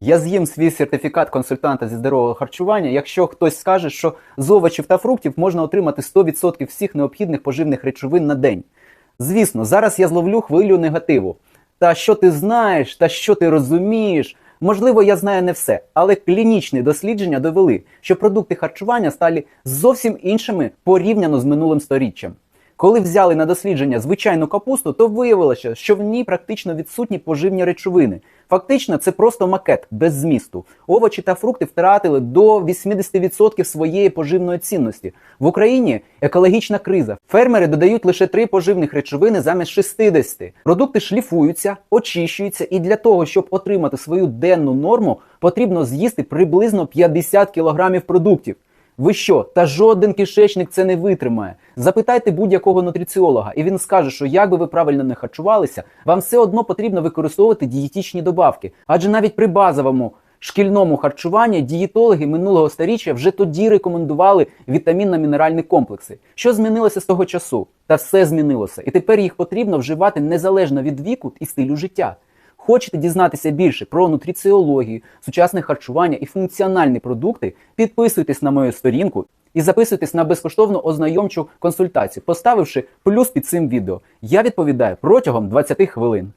Я з'їм свій сертифікат консультанта зі здорового харчування, якщо хтось скаже, що з овочів та фруктів можна отримати 100% всіх необхідних поживних речовин на день. Звісно, зараз я зловлю хвилю негативу. Та що ти знаєш, та що ти розумієш. Можливо, я знаю не все, але клінічні дослідження довели, що продукти харчування стали зовсім іншими порівняно з минулим сторіччям. Коли взяли на дослідження звичайну капусту, то виявилося, що в ній практично відсутні поживні речовини. Фактично, це просто макет без змісту. Овочі та фрукти втратили до 80% своєї поживної цінності. В Україні екологічна криза. Фермери додають лише три поживних речовини замість 60. Продукти шліфуються, очищуються, і для того, щоб отримати свою денну норму, потрібно з'їсти приблизно 50 кілограмів продуктів. Ви що? Та жоден кишечник це не витримає. Запитайте будь-якого нутриціолога, і він скаже, що як би ви правильно не харчувалися, вам все одно потрібно використовувати дієтичні добавки. Адже навіть при базовому шкільному харчуванні дієтологи минулого сторіччя вже тоді рекомендували вітамінно-мінеральні комплекси. Що змінилося з того часу? Та все змінилося, і тепер їх потрібно вживати незалежно від віку і стилю життя. Хочете дізнатися більше про нутриціологію, сучасне харчування і функціональні продукти? Підписуйтесь на мою сторінку і записуйтесь на безкоштовну ознайомчу консультацію, поставивши плюс під цим відео. Я відповідаю протягом 20 хвилин.